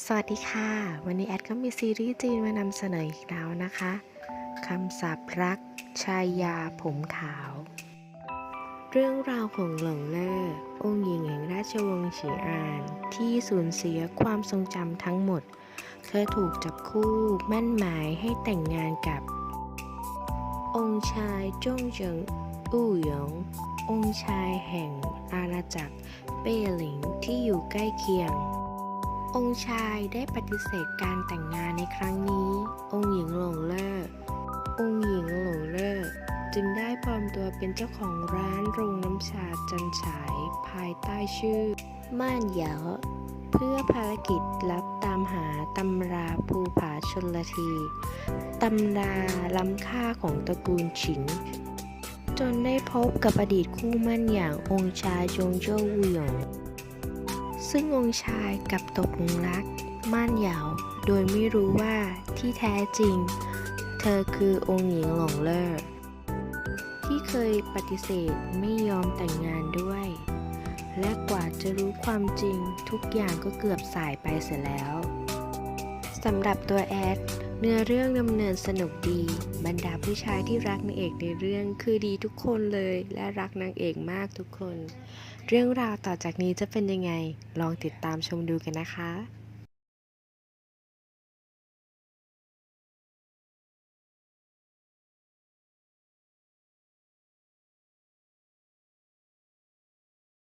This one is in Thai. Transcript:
สวัสดีค่ะ วันนี้แอดก็มีซีรีส์จีนมานำเสนออีกแล้วนะคะคำสาปรักชายาผมขาว เรื่องราวของหลงเล่อองค์หญิงแห่งราชวงศ์ฉีอาน ที่สูญเสียความทรงจำทั้งหมด เธอถูกจับคู่มั่นหมายให้แต่งงานกับ องค์ชายจงเจิงอู้หยงองค์ชายแห่งอาณาจักรเป้หลิงที่อยู่ใกล้เคียง องค์ชายได้ปฏิเสธการแต่งงานในครั้งนี้ องค์หญิงหลงเล่อองค์หญิงหลงเล่อจึงได้ปลอมตัวเป็นเจ้าของร้านโรงน้ำชาจันฉาย ภายใต้ชื่อ ม่านเหยาเพื่อภารกิจลับตามหาตำราภูผาชนลทีตำราล้ำค่าของตระกูลฉิง จนได้พบกับอดีตคู่มั่นอย่างองค์ชายจงโจ้วูหยง ซึ่งองค์ชายกับตกหลุมรัก ม่านเหยาโดยไม่รู้ว่าที่แท้จริง เธอคือองค์หญิงหลงเล่อที่เคยปฏิเสธไม่ยอมแต่งงานด้วย และกว่าจะรู้ความจริงทุกอย่างก็เกือบสายไปเสียแล้ว สำหรับตัวแอด เนื้อเรื่องดำเนินสนุกดี บรรดาผู้ชายที่รักนางเอกในเรื่องคือดีทุกคนเลยและรักนางเอกมากทุกคน เรื่องราวต่อจากนี้จะเป็นยังไง ลองติดตามชมดูกันนะคะ